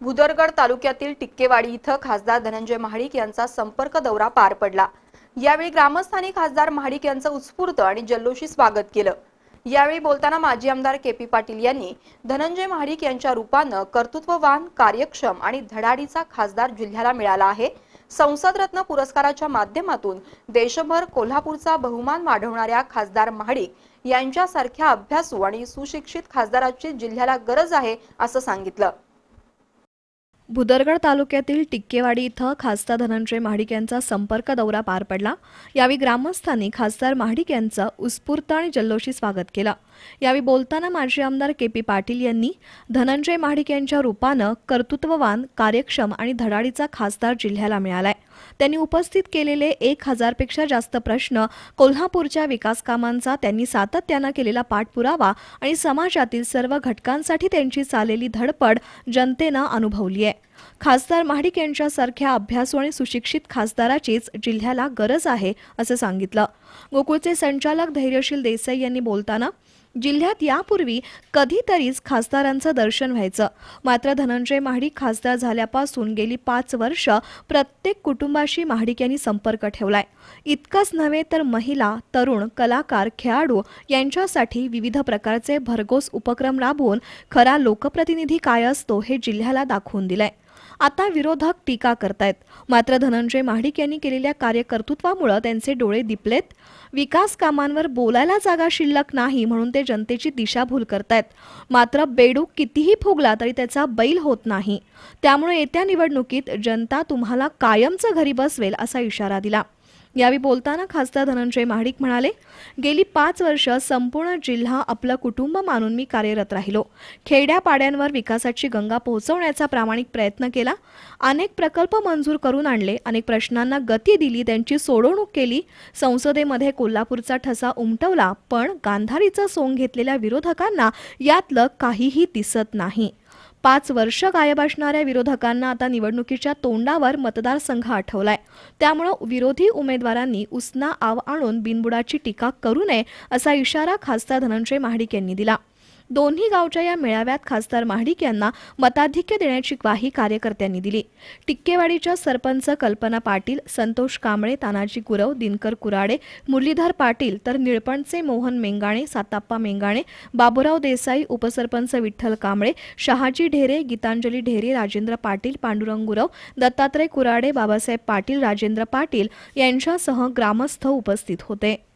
भुदरगड तालुक्यातील टिक्केवाडी इथं खासदार धनंजय महाडिक यांचा संपर्क दौरा पार पडला. यावेळी ग्रामस्थानी खासदार महाडिक यांचं उत्स्फूर्त आणि जल्लोषी स्वागत केलं. यावेळी बोलताना माजी आमदार के पी पाटील यांनी धनंजय महाडिक यांच्या रूपानं कर्तृत्ववान कार्यक्षम आणि धडाडीचा खासदार जिल्ह्याला मिळाला आहे. संसदरत्न पुरस्काराच्या माध्यमातून देशभर कोल्हापूरचा बहुमान वाढवणाऱ्या खासदार महाडिक यांच्यासारख्या अभ्यासू आणि सुशिक्षित खासदाराची जिल्ह्याला गरज आहे असं सांगितलं. भुदरगड तालुक्यातील टिक्केवाडी इथं खासदार धनंजय महाडिक यांचा संपर्क दौरा पार पडला. यावेळी ग्रामस्थांनी खासदार महाडिक यांचं उत्स्फूर्त आणि जल्लोषी स्वागत केलं. यावेळी बोलताना माजी आमदार के पी पाटील यांनी धनंजय महाडिक यांच्या रूपानं कर्तृत्ववान कार्यक्षम आणि धडाडीचा खासदार जिल्ह्याला मिळालाय. त्यांनी उपस्थित केलेले एक हजारपेक्षा जास्त प्रश्न कोल्हापूरच्या विकास कामांचा त्यांनी सातत्यानं केलेला पाठपुरावा आणि समाजातील सर्व घटकांसाठी त्यांची चाललेली धडपड जनतेनं अनुभवली आहे. खासदार महाडिक यांच्यासारख्या अभ्यासू आणि सुशिक्षित खासदाराचीच जिल्ह्याला गरज आहे असं सांगितलं. गोकुळचे संचालक धैर्यशील देसाई यांनी बोलताना जिल्ह्यात यापूर्वी कधीतरीच खासदारांचं दर्शन व्हायचं. मात्र धनंजय महाडिक खासदार झाल्यापासून गेली पाच वर्ष प्रत्येक कुटुंबाशी महाडिक यांनी संपर्क ठेवलाय. इतकंच नव्हे तर महिला तरुण कलाकार खेळाडू यांच्यासाठी विविध प्रकारचे भरघोस उपक्रम राबवून खरा लोकप्रतिनिधी काय असतो हे जिल्ह्याला दाखवून दिलंय. आता विरोधक टीका करतायत. मात्र धनंजय महाडिक यांनी केलेल्या कार्यकर्तृत्वामुळे त्यांचे डोळे दिपलेत. विकास कामांवर बोलायला जागा शिल्लक नाही म्हणून ते जनतेची दिशाभूल करतायत. मात्र बेडूक कितीही फुगला तरी त्याचा बैल होत नाही. त्यामुळे येत्या निवडणुकीत जनता तुम्हाला कायमचं घरी बसवेल असा इशारा दिला. यावेळी बोलताना खासदार धनंजय महाडिक म्हणाले गेली पाच वर्ष संपूर्ण जिल्हा आपलं कुटुंब मानून मी कार्यरत राहिलो. खेड्यापाड्यांवर विकासाची गंगा पोहोचवण्याचा प्रामाणिक प्रयत्न केला. अनेक प्रकल्प मंजूर करून आणले. अनेक प्रश्नांना गती दिली. त्यांची सोडवणूक केली. संसदेमध्ये कोल्हापूरचा ठसा उमटवला. पण गांधारीचं सोंग घेतलेल्या विरोधकांना यातलं काहीही दिसत नाही. पाच वर्ष गायब असणाऱ्या विरोधकांना आता निवडणुकीच्या तोंडावर मतदारसंघ आठवलाय. त्यामुळं विरोधी उमेदवारांनी उसना आव आणून बिनबुडाची टीका करू नये असा इशारा खासदार धनंजय महाडिक यांनी दिला. दोन्ही गावच्या या मेळाव्यात खासदार महाडिक यांना मताधिक्य देण्याची ग्वाही कार्यकर्त्यांनी दिली. टिक्केवाडीच्या सरपंच कल्पना पाटील संतोष कांबळे तानाजी गुरव दिनकर कुराडे मुरलीधर पाटील तर निळपणचे मोहन मेंगाणे साताप्पा मेंगाणे बाबुराव देसाई उपसरपंच विठ्ठल कांबळे शहाजी ढेरे गीतांजली ढेरे राजेंद्र पाटील पांडुरंग गुरव दत्तात्रय कुराडे बाबासाहेब पाटील राजेंद्र पाटील यांच्यासह ग्रामस्थ उपस्थित होते.